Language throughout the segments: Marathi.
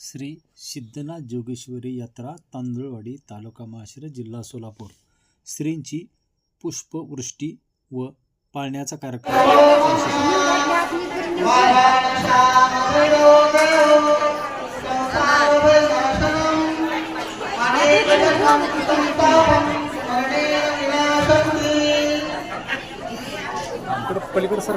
श्री सिद्धनाथ जोगेश्वरी यात्रा तांदुळवाडी तालुका माशेरा जिल्हा सोलापूर. श्रींची पुष्पवृष्टी व पाळण्याचा कार्यक्रम. पलीकडे सर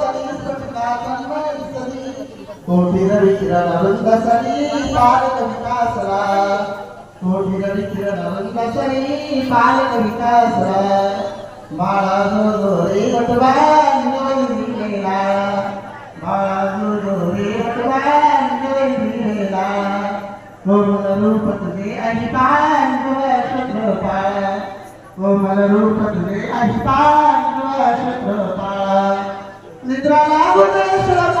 कोटीर विकिरण रंगसरी पालक विकासरा. कोटीर विकिरण रंगसरी पालक विकासरा. बाळा जो जो रे वटवा निवडी दिलेला. बाळा जो जो रे वटवा निवडी दिलेला. कोमल रूप तुझे अहिपान शत्रपाळ. कोमल रूप तुझे अहिपान शत्रपाळ. निद्रा लागुदेश्वर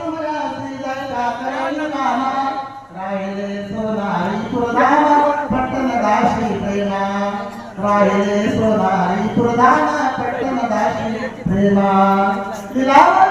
ललितक्ष्मी आलरी गीत गाओनी दृष्टकाळी गीतानी भ्रमये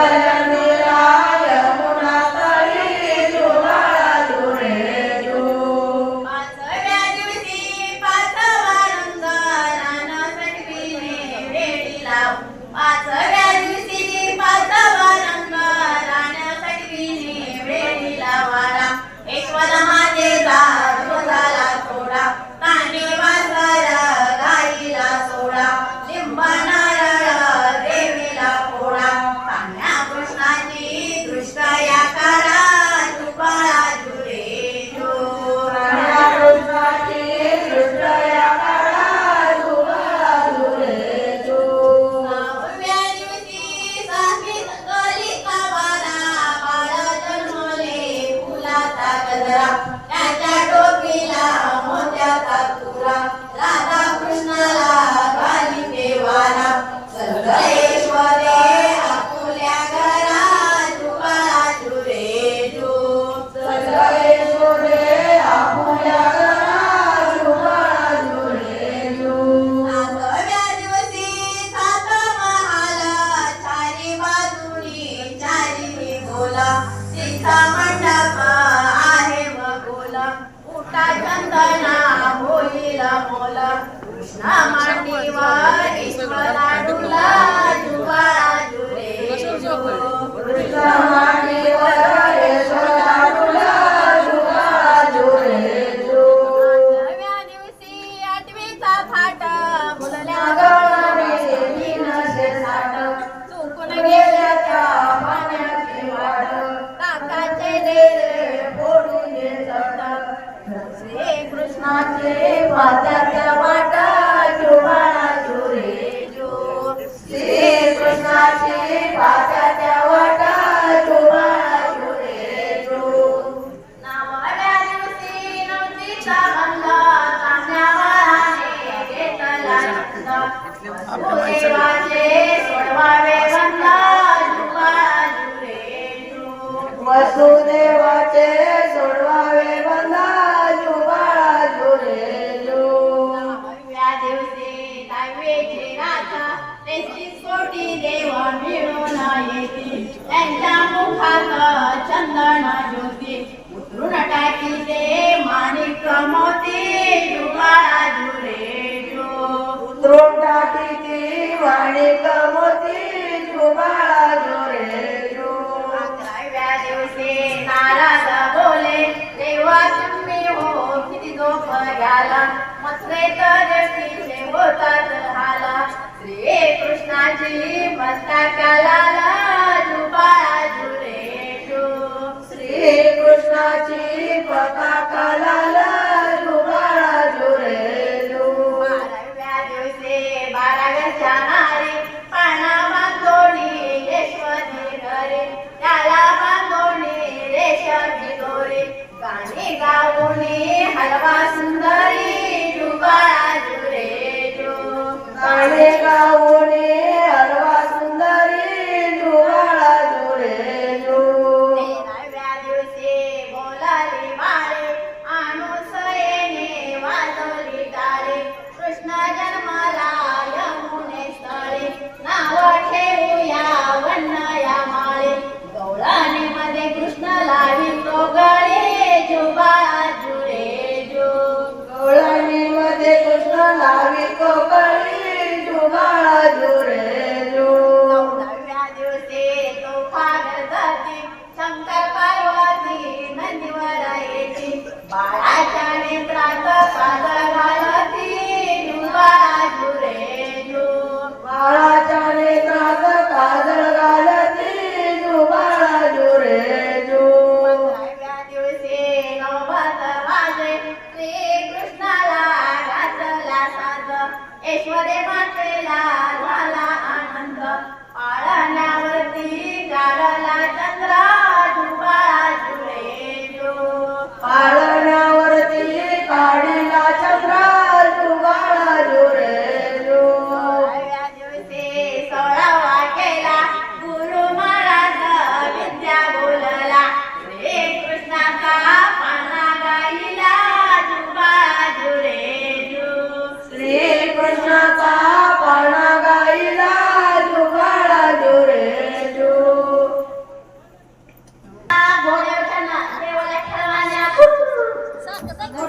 감사합니다. कृष्णा मांडीवर ईश्वरा डुला झुला झुले आपल्या माणसाला वसुदेवाचे सोडवावे बंदाजू बाळाजू रेजू. नवव्या देव मिळून त्यांच्या मुखात चंदन ज्योती उतरून टाकी ते माणिक मोती माणिक मोती जुबाळा बोले देवा तुम्ही हो किती दोप घ्याला. मथुरे तर तिचे होतात हाला. श्री कृष्णाची मस्तकाला जुबाळा श्री कृष्णाला घातला साध यशोदे मातेला